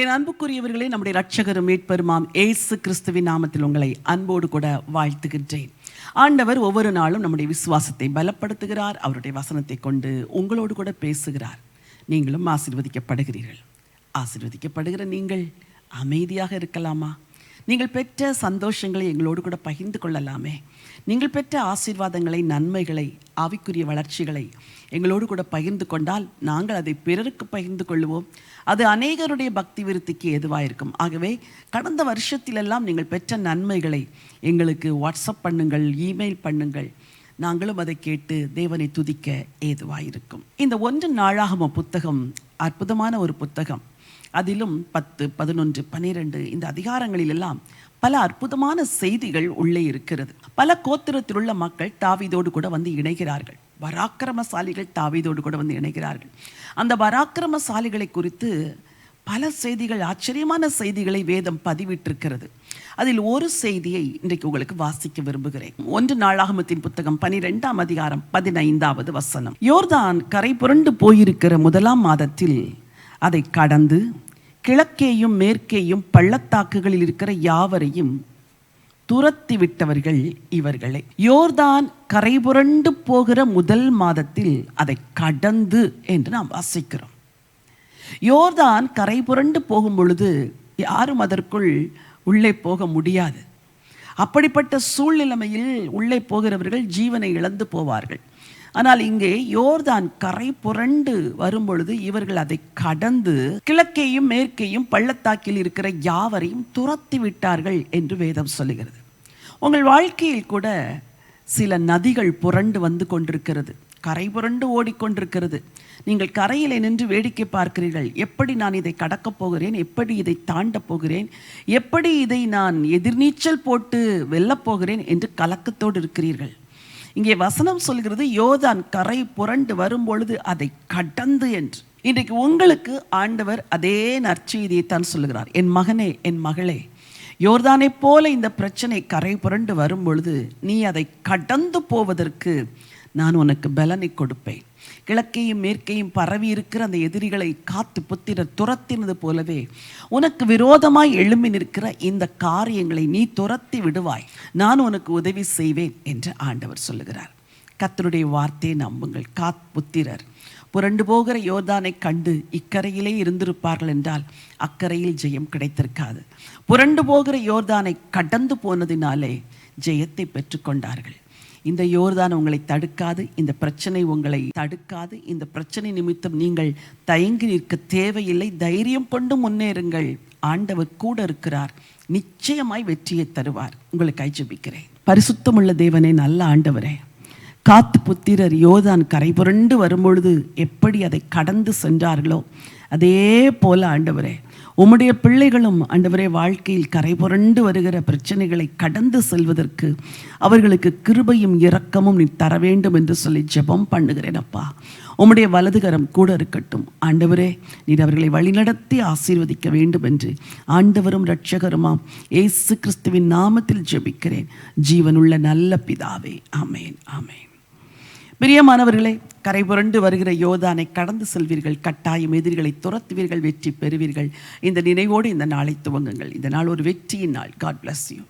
என் அன்புக்குரியவர்களே நம்முடைய ரட்சகரும் மீட்பெருமாம் ஏசு கிறிஸ்துவின் நாமத்தில் உங்களை அன்போடு கூட வாழ்த்துகின்றேன். ஆண்டவர் ஒவ்வொரு நாளும் நம்முடைய விசுவாசத்தை பலப்படுத்துகிறார் அவருடைய வசனத்தை கொண்டு உங்களோடு கூட பேசுகிறார். நீங்களும் ஆசீர்வதிக்கப்படுகிறீர்கள். ஆசீர்வதிக்கப்படுகிற நீங்கள் அமைதியாக இருக்கலாமா? நீங்கள் பெற்ற சந்தோஷங்களை எங்களோடு கூட பகிர்ந்து கொள்ளலாமே. நீங்கள் பெற்ற ஆசீர்வாதங்களை நன்மைகளை ஆவிக்குரிய வளர்ச்சிகளை எங்களோடு கூட பகிர்ந்து கொண்டால் நாங்கள் அதை பிறருக்கு பகிர்ந்து கொள்வோம் அது அநேகருடைய பக்தி விருத்திக்கு ஏதுவாக இருக்கும் ஆகவே கடந்த வருஷத்திலெல்லாம் நீங்கள் பெற்ற நன்மைகளை எங்களுக்கு வாட்ஸ்அப் பண்ணுங்கள் இமெயில் பண்ணுங்கள். நாங்களும் அதை கேட்டு தேவனை துதிக்க ஏதுவாக இருக்கும் இந்த ஒன்று நாளாகம புத்தகம் அற்புதமான ஒரு புத்தகம். அதிலும் பத்து பதினொன்று பனிரெண்டு இந்த அதிகாரங்களில் எல்லாம் பல அற்புதமான செய்திகள் உள்ளே இருக்கிறது. பல கோத்திரத்தில் உள்ள மக்கள் தாவிதோடு கூட வந்து இணைகிறார்கள். பராக்கிரமசாலிகள் தாவீதோடு கூட வந்து இணைகிறார்கள். அந்த பராக்கிரமசாலிகளை குறித்து பல செய்திகள் ஆச்சரியமான செய்திகளை வேதம் பதிவிட்டிருக்கிறது. அதில் ஒரு செய்தியை இன்றைக்கு உங்களுக்கு வாசிக்க விரும்புகிறேன். ஒன்று நாளாகமத்தின் புத்தகம் பனிரெண்டாம் அதிகாரம் பதினைந்தாவது வசனம். யோர்தான் கரை புரண்டு போயிருக்கிற முதலாம் மாதத்தில் அதை கடந்து கிழக்கேயும் மேற்கேயும் பள்ளத்தாக்குகளில் இருக்கிற யாவரையும் துரத்தி விட்டவர்கள் இவர்களே. யோர்தான் கரைபுரண்டு போகிற முதல் மாதத்தில் அதை கடந்து என்று நாம் வாசிக்கிறோம். யோர்தான் கரைபுரண்டு போகும் பொழுது யாரும் அதற்குள் உள்ளே போக முடியாது. அப்படிப்பட்ட சூழ்நிலைமையில் உள்ளே போகிறவர்கள் ஜீவனை இழந்து போவார்கள். ஆனால் இங்கே யோர்தான் கரை புரண்டு வரும்பொழுது இவர்கள் அதை கடந்து கிழக்கையும் மேற்கையும் பள்ளத்தாக்கில் இருக்கிற யாவரையும் துரத்தி விட்டார்கள் என்று வேதம் சொல்லுகிறது. உங்கள் வாழ்க்கையில் கூட சில நதிகள் புரண்டு வந்து கொண்டிருக்கிறது. கரை புரண்டு ஓடிக்கொண்டிருக்கிறது. நீங்கள் கரையில் நின்று வேடிக்கை பார்க்கிறீர்கள். எப்படி நான் இதை கடக்கப் போகிறேன்? எப்படி இதை தாண்டப் போகிறேன்? எப்படி இதை நான் எதிர்நீச்சல் போட்டு வெல்லப் போகிறேன் என்று கலக்கத்தோடு இருக்கிறீர்கள். இங்கே வசனம் சொல்கிறது யோதான் கரை புரண்டு வரும்பொழுது அதை கடந்து என்று. இன்றைக்கு உங்களுக்கு ஆண்டவர் அதே நற்செய்தியை தான் சொல்லுகிறார். என் மகனே என் மகளே யோர்தானைப் போல இந்த பிரச்சனை கரை புரண்டு வரும்பொழுது நீ அதை கடந்து போவதற்கு நான் உனக்கு பலனை கொடுப்பேன். கிழக்கையும் மேற்கையும் பரவி இருக்கிற அந்த எதிரிகளை காத்து புத்திரர் துரத்தினது போலவே உனக்கு விரோதமாய் எழும்பி நிற்கிற இந்த காரியங்களை நீ துரத்தி விடுவாய். நான் உனக்கு உதவி செய்வேன் என்று ஆண்டவர் சொல்லுகிறார். கத்தருடைய வார்த்தையை நம்புங்கள். காத் புத்திரர். புரண்டு போகிற யோர்தானை கண்டு இக்கரையிலே இருந்திருப்பார்கள் என்றால் அக்கறையில் ஜெயம் கிடைத்திருக்காது. புரண்டு போகிற யோர்தானை கடந்து போனதினாலே ஜெயத்தை பெற்றுக்கொண்டார்கள். இந்த யோர்தான் உங்களை தடுக்காது இந்த பிரச்சனை உங்களை தடுக்காது இந்த பிரச்சனை நிமித்தம் நீங்கள் தயங்கி நிற்க தேவையில்லை தைரியம் கொண்டு முன்னேறுங்கள். ஆண்டவர் கூட இருக்கிறார் நிச்சயமாய் வெற்றியை தருவார். உங்களுக்கு ஐஜபிக்கிறேன் பரிசுத்தமுள்ள தேவனே நல்ல ஆண்டவரே காத்து புத்திரர் யோதான் கரை புரண்டு வரும்பொழுது எப்படி அதை கடந்து சென்றார்களோ அதே போல ஆண்டவரே உம்முடைய பிள்ளைகளும் ஆண்டவரே வாழ்க்கையில் கரை புரண்டு வருகிற பிரச்சனைகளை கடந்து செல்வதற்கு அவர்களுக்கு கிருபையும் இரக்கமும் நீ தர வேண்டும் என்று சொல்லி ஜெபம் பண்ணுகிறேன் அப்பா. உம்முடைய வலதுகரம் கூட இருக்கட்டும். ஆண்டவரே நீர் அவர்களை வழிநடத்தி ஆசீர்வதிக்க வேண்டும் என்று ஆண்டவரும் இரட்சகருமாம் ஏசு கிறிஸ்துவின் நாமத்தில் ஜெபிக்கிறேன். ஜீவனுள்ள நல்ல பிதாவே. ஆமேன் ஆமேன். பிரியமானவர்களே கரை புரண்டு வருகிற யோதானை கடந்து செல்வீர்கள். கட்டாயம் எதிரிகளை துரத்துவீர்கள் வெற்றி பெறுவீர்கள். இந்த நினைவோடு இந்த நாளை துவங்குங்கள். இந்த நாள் ஒரு வெற்றியின் நாள். God bless you